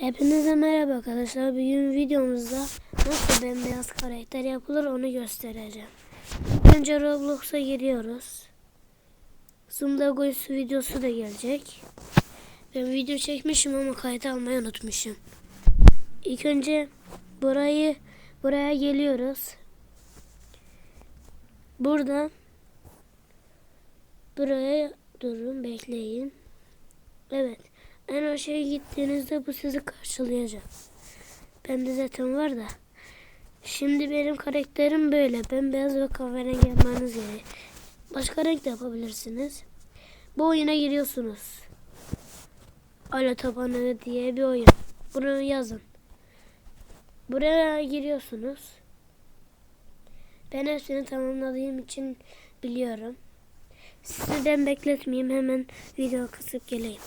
Hepinize merhaba arkadaşlar. Bugün videomuzda nasıl bembeyaz karakter yapılır onu göstereceğim. Önce Roblox'a giriyoruz. Zoom'da Goysu videosu da gelecek. Ben video çekmişim ama kayıt almayı unutmuşum. İlk önce burayı buraya geliyoruz. Burada buraya durun bekleyin. Evet. En aşağıya gittiğinizde bu sizi karşılayacak. Bende zaten var da. Şimdi benim karakterim böyle. Ben beyaz ve kahverengi yapmanız gerek. Başka renk de yapabilirsiniz. Bu oyuna giriyorsunuz. Alo tabanı diye bir oyun. Bunu yazın. Buraya giriyorsunuz. Ben hepsini tamamladığım için biliyorum. Sizi ben bekletmeyeyim hemen video kısıp geleyim.